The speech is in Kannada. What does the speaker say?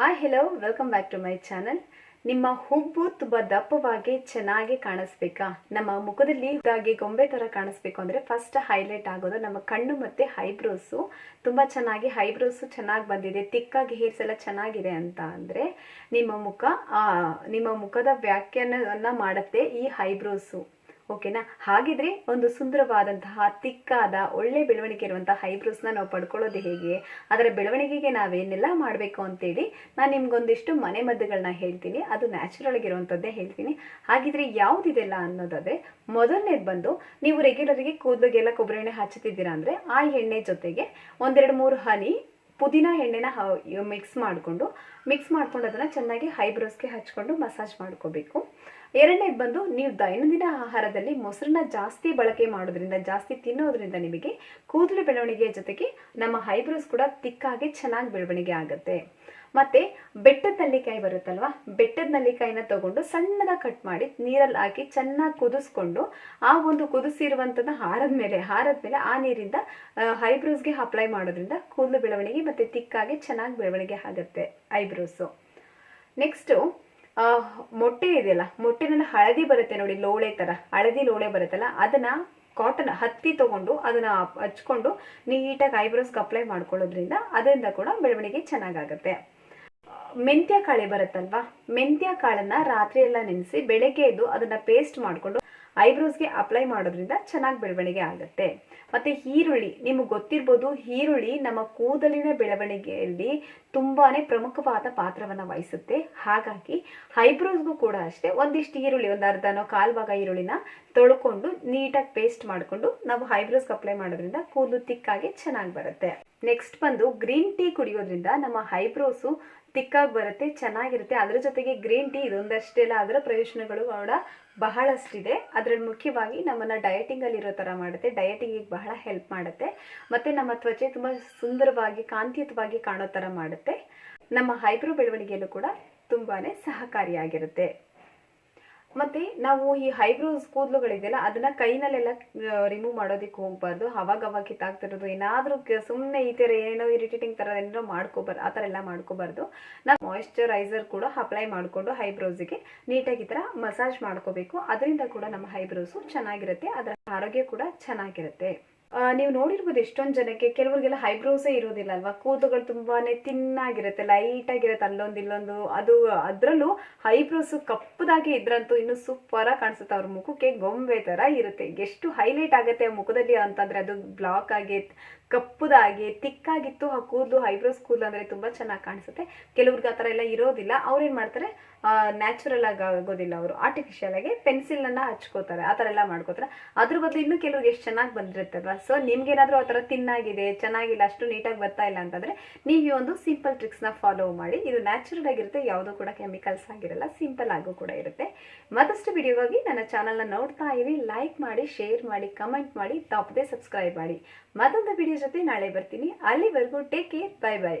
Hi hello welcome back to my channel ನಿಮ್ಮ ಹುಬ್ಬು ತುಂಬ ದಪ್ಪವಾಗಿ ಚೆನ್ನಾಗಿ ಕಾಣಿಸ್ಬೇಕಾ? ನಮ್ಮ ಮುಖದಲ್ಲಿ ಇದಾಗಿ ಗೊಂಬೆ ತರ ಕಾಣಿಸ್ಬೇಕು ಅಂದ್ರೆ ಫಸ್ಟ್ ಹೈಲೈಟ್ ಆಗೋದು ನಮ್ಮ ಕಣ್ಣು ಮತ್ತೆ ಹೈಬ್ರೋಸು ತುಂಬಾ ಚೆನ್ನಾಗಿ ಹೈಬ್ರೋಸು ಚೆನ್ನಾಗಿ ಬಂದಿದೆ. ತಿಕ್ಕಾಗಿ ಹೇರ್ಸ್ ಎಲ್ಲ ಚೆನ್ನಾಗಿದೆ ಅಂತ ಅಂದ್ರೆ ನಿಮ್ಮ ಮುಖ ನಿಮ್ಮ ಮುಖದ ವ್ಯಾಖ್ಯಾನವನ್ನ ಮಾಡುತ್ತೆ ಈ ಹೈಬ್ರೋಸು ಓಕೆನಾ? ಹಾಗಿದ್ರೆ ಒಂದು ಸುಂದರವಾದಂತಹ, ತಿಕ್ಕಾದ, ಒಳ್ಳೆ ಬೆಳವಣಿಗೆ ಇರುವಂತಹ ನ ನಾವು ಪಡ್ಕೊಳ್ಳೋದು ಹೇಗೆ? ಅದರ ಬೆಳವಣಿಗೆಗೆ ನಾವೇನೆಲ್ಲ ಮಾಡಬೇಕು ಅಂತೇಳಿ ನಾನು ನಿಮ್ಗೊಂದಿಷ್ಟು ಮನೆ ಮದ್ದುಗಳನ್ನ ಹೇಳ್ತೀನಿ. ಅದು ನ್ಯಾಚುರಲ್ ಆಗಿರುವಂಥದ್ದೇ ಹೇಳ್ತೀನಿ. ಹಾಗಿದ್ರೆ ಯಾವುದಿದೆಲ್ಲ ಅನ್ನೋದಾದ್ರೆ ಮೊದಲನೇದು ಬಂದು ನೀವು ರೆಗ್ಯುಲರಿಗೆ ಕೂದಲಿಗೆಲ್ಲ ಕೊಬ್ಬರಿ ಎಣ್ಣೆ ಹಚ್ಚುತ್ತಿದ್ದೀರಾ ಅಂದ್ರೆ ಆ ಎಣ್ಣೆ ಜೊತೆಗೆ ಒಂದೆರಡು ಮೂರು ಹನಿ ಪುದೀನ ಎಣ್ಣೆನ ಮಿಕ್ಸ್ ಮಾಡಿಕೊಂಡು ಮಿಕ್ಸ್ ಮಾಡ್ಕೊಂಡು ಅದನ್ನು ಚೆನ್ನಾಗಿ ಹೈಬ್ರೋಸ್ಗೆ ಹಚ್ಕೊಂಡು ಮಸಾಜ್ ಮಾಡ್ಕೋಬೇಕು. ಎರಡನೇದು ಬಂದು ನೀವು ದೈನಂದಿನ ಆಹಾರದಲ್ಲಿ ಮೊಸರನ್ನ ಜಾಸ್ತಿ ಬಳಕೆ ಮಾಡೋದ್ರಿಂದ, ಜಾಸ್ತಿ ತಿನ್ನೋದ್ರಿಂದ ನಿಮಗೆ ಕೂದಲು ಬೆಳವಣಿಗೆಯ ಜೊತೆಗೆ ನಮ್ಮ ಹೈಬ್ರೋಸ್ ಕೂಡ ತಿಕ್ಕಾಗಿ ಚೆನ್ನಾಗಿ ಬೆಳವಣಿಗೆ ಆಗುತ್ತೆ. ಮತ್ತೆ ಬೆಟ್ಟದ ನೆಲ್ಲಿಕಾಯಿ ಬರುತ್ತಲ್ವಾ? ಬೆಟ್ಟದ ನಲ್ಲಿಕಾಯಿನ ತಗೊಂಡು ಸಣ್ಣದ ಕಟ್ ಮಾಡಿ ನೀರಲ್ಲಿ ಹಾಕಿ ಚೆನ್ನಾಗಿ ಕುದಿಸ್ಕೊಂಡು ಆ ಒಂದು ಕುದಿಸಿರುವಂಥದ್ದು ಹಾರದ ಮೇಲೆ ಹಾರದ ಮೇಲೆ ಆ ನೀರಿಂದ ಹೈಬ್ರೋಸ್ಗೆ ಅಪ್ಲೈ ಮಾಡೋದ್ರಿಂದ ಕೂದಲು ಬೆಳವಣಿಗೆ ಮತ್ತೆ ತಿಕ್ಕಾಗಿ ಚೆನ್ನಾಗಿ ಬೆಳವಣಿಗೆ ಆಗುತ್ತೆ ಐಬ್ರೋಸು. ನೆಕ್ಸ್ಟು ಮೊಟ್ಟೆ ಇದೆಯಲ್ಲ, ಮೊಟ್ಟೆನಲ್ಲಿ ಹಳದಿ ಬರುತ್ತೆ ನೋಡಿ, ಲೋಳೆ ಥರ ಹಳದಿ ಲೋಳೆ ಬರುತ್ತಲ್ಲ, ಅದನ್ನ ಕಾಟನ್ ಹತ್ತಿ ತಗೊಂಡು ಅದನ್ನ ಹಚ್ಕೊಂಡು ನೀಟಾಗಿ ಐಬ್ರೋಸ್ಗೆ ಅಪ್ಲೈ ಮಾಡ್ಕೊಳ್ಳೋದ್ರಿಂದ ಅದರಿಂದ ಕೂಡ ಬೆಳವಣಿಗೆ ಚೆನ್ನಾಗಾಗುತ್ತೆ ಮೆಂತ್ಯ ಕಾಳೆ ಬರುತ್ತಲ್ವಾ? ಮೆಂತ್ಯ ಕಾಳನ್ನ ರಾತ್ರಿ ಎಲ್ಲ ನೆನೆಸಿ ಬೆಳಗ್ಗೆ ಎದ್ದು ಅದನ್ನ ಪೇಸ್ಟ್ ಮಾಡಿಕೊಂಡು ಐಬ್ರೋಸ್ಗೆ ಅಪ್ಲೈ ಮಾಡೋದ್ರಿಂದ ಚೆನ್ನಾಗಿ ಬೆಳವಣಿಗೆ ಆಗುತ್ತೆ. ಮತ್ತೆ ಈರುಳ್ಳಿ, ನಿಮ್ಗೆ ಗೊತ್ತಿರ್ಬೋದು ಈರುಳ್ಳಿ ನಮ್ಮ ಕೂದಲಿನ ಬೆಳವಣಿಗೆಯಲ್ಲಿ ತುಂಬಾನೇ ಪ್ರಮುಖವಾದ ಪಾತ್ರವನ್ನು ವಹಿಸುತ್ತೆ. ಹಾಗಾಗಿ ಹೈಬ್ರೋಸ್ಗೂ ಕೂಡ ಅಷ್ಟೇ ಒಂದಿಷ್ಟು ಈರುಳ್ಳಿ, ಒಂದು ಅರ್ಧನೋ ಕಾಲು ಭಾಗ ಈರುಳ್ಳಿನ ತೊಳ್ಕೊಂಡು ನೀಟಾಗಿ ಪೇಸ್ಟ್ ಮಾಡಿಕೊಂಡು ನಾವು ಹೈಬ್ರೋಸ್ಗೆ ಅಪ್ಲೈ ಮಾಡೋದ್ರಿಂದ ಕೂದಲು ತಿಕ್ಕಾಗಿ ಚೆನ್ನಾಗಿ ಬರುತ್ತೆ. ನೆಕ್ಸ್ಟ್ ಬಂದು ಗ್ರೀನ್ ಟೀ ಕುಡಿಯೋದ್ರಿಂದ ನಮ್ಮ ಹೈಬ್ರೋಸು ತಿಕ್ಕಾಗಿ ಬರುತ್ತೆ, ಚೆನ್ನಾಗಿರುತ್ತೆ. ಅದರ ಜೊತೆಗೆ ಗ್ರೀನ್ ಟೀ ಇದೊಂದಷ್ಟೇ ಅಲ್ಲ ಅದರ ಪ್ರಯೋಜನಗಳು ಕೂಡ ಬಹಳಷ್ಟಿದೆ. ಅದರಲ್ಲಿ ಮುಖ್ಯವಾಗಿ ನಮ್ಮನ್ನು ಡಯಟಿಂಗಲ್ಲಿ ಇರೋ ಥರ ಮಾಡುತ್ತೆ. ಡಯಟಿಂಗಿಗೆ ಬಹಳ ಹೆಲ್ಪ್ ಮಾಡುತ್ತೆ. ಮತ್ತು ನಮ್ಮ ತ್ವಚೆ ತುಂಬ ಸುಂದರವಾಗಿ, ಕಾಂತಿಯುತವಾಗಿ ಕಾಣೋ ಥರ ಮಾಡುತ್ತೆ. ನಮ್ಮ ಹೈಬ್ರೋ ಬೆಳವಣಿಗೆಯಲ್ಲೂ ಕೂಡ ತುಂಬಾ ಸಹಕಾರಿಯಾಗಿರುತ್ತೆ. ಮತ್ತೆ ನಾವು ಈ ಹೈಬ್ರೋಸ್ ಕೂದಲುಗಳಿದೆಯಲ್ಲ, ಅದನ್ನ ಕೈನಲ್ಲೆಲ್ಲ ರಿಮೂವ್ ಮಾಡೋದಕ್ಕೆ ಹೋಗ್ಬಾರ್ದು. ಅವಾಗ ಅವಾಗ ಕಿತ್ತಾಗ್ತಿರೋದು ಏನಾದರೂ ಸುಮ್ಮನೆ ಈ ಥರ ಏನೋ ಇರಿಟೇಟಿಂಗ್ ಥರ ಏನೋ ಮಾಡ್ಕೋಬಾರ್ದು ಆ ಥರ ಎಲ್ಲ ಮಾಡ್ಕೋಬಾರ್ದು. ನಾವು ಮಾಯಿಶ್ಚರೈಸರ್ ಕೂಡ ಅಪ್ಲೈ ಮಾಡಿಕೊಂಡು ಹೈಬ್ರೋಸಿಗೆ ನೀಟಾಗಿ ತರ ಮಸಾಜ್ ಮಾಡ್ಕೋಬೇಕು. ಅದರಿಂದ ಕೂಡ ನಮ್ಮ ಹೈಬ್ರೋಸು ಚೆನ್ನಾಗಿರುತ್ತೆ, ಅದರ ಆರೋಗ್ಯ ಕೂಡ ಚೆನ್ನಾಗಿರುತ್ತೆ. ನೀವು ನೋಡಿರ್ಬೋದು ಎಷ್ಟೊಂದು ಜನಕ್ಕೆ ಕೆಲವರಿಗೆಲ್ಲ ಹೈಬ್ರೋಸೇ ಇರೋದಿಲ್ಲ ಅಲ್ವಾ ಕೂದಲುಗಳು ತುಂಬಾನೇ ತಿನ್ನಾಗಿರುತ್ತೆ ಲೈಟ್ ಆಗಿರುತ್ತೆ ಅಲ್ಲೊಂದು ಇಲ್ಲೊಂದು. ಅದು ಅದರಲ್ಲೂ ಹೈಬ್ರೋಸ್ ಕಪ್ಪದಾಗಿ ಇದ್ರಂತೂ ಇನ್ನು ಸೂಪರ್ ಆಗಿ ಕಾಣಿಸುತ್ತೆ. ಅವ್ರ ಮುಖಕ್ಕೆ ಗೊಂಬೆ ತರ ಇರುತ್ತೆ. ಎಷ್ಟು ಹೈಲೈಟ್ ಆಗುತ್ತೆ ಆ ಮುಖದಲ್ಲಿ ಅಂತಂದ್ರೆ ಅದು ಬ್ಲಾಕ್ ಆಗಿ, ಕಪ್ಪುದಾಗಿ, ತಿಕ್ಕಾಗಿತ್ತು ಆ ಕೂದಲು, ಹೈಬ್ರೋಸ್ ಕೂದಲು ಅಂದ್ರೆ ತುಂಬಾ ಚೆನ್ನಾಗಿ ಕಾಣಿಸುತ್ತೆ. ಕೆಲವ್ರಿಗೆ ಆ ಥರ ಎಲ್ಲ ಇರೋದಿಲ್ಲ. ಅವ್ರು ಏನು ಮಾಡ್ತಾರೆ? ನ್ಯಾಚುರಲ್ ಆಗಿ ಆಗೋದಿಲ್ಲ ಅವರು. ಆರ್ಟಿಫಿಷಿಯಲ್ ಆಗಿ ಪೆನ್ಸಿಲನ್ನು ಹಚ್ಕೋತಾರೆ. ಆ ಥರ ಎಲ್ಲ ಮಾಡ್ಕೋತಾರೆ. ಅದ್ರ ಬದಲು ಇನ್ನೂ ಕೆಲವ್ರಿಗೆ ಎಷ್ಟು ಚೆನ್ನಾಗಿ ಬಂದಿರುತ್ತಲ್ವ? ಸೊ ನಿಮ್ಗೇನಾದರೂ ಆ ಥರ ತಿನ್ನಾಗಿದೆ, ಚೆನ್ನಾಗಿಲ್ಲ, ಅಷ್ಟು ನೀಟಾಗಿ ಬರ್ತಾ ಇಲ್ಲ ಅಂತಂದರೆ ನೀವು ಈ ಒಂದು ಸಿಂಪಲ್ ಟ್ರಿಕ್ಸ್ನ ಫಾಲೋ ಮಾಡಿ. ಇದು ನ್ಯಾಚುರಲ್ ಆಗಿರುತ್ತೆ, ಯಾವುದೂ ಕೂಡ ಕೆಮಿಕಲ್ಸ್ ಆಗಿರಲ್ಲ ಸಿಂಪಲ್ ಆಗು ಕೂಡ ಇರುತ್ತೆ. ಮತ್ತಷ್ಟು ವಿಡಿಯೋಗಾಗಿ ನನ್ನ ಚಾನಲ್ನ ನೋಡ್ತಾ ಇರಿ ಲೈಕ್ ಮಾಡಿ ಶೇರ್ ಮಾಡಿ ಕಮೆಂಟ್ ಮಾಡಿ ತಪ್ಪದೆ ಸಬ್ಸ್ಕ್ರೈಬ್ ಮಾಡಿ. ಮತ್ತೊಂದು ವಿಡಿಯೋ ಜೊತೆ ನಾಳೆ ಬರ್ತೀನಿ. ಅಲ್ಲಿವರೆಗೂ ಟೇಕ್ ಕೇರ್ ಬೈ ಬೈ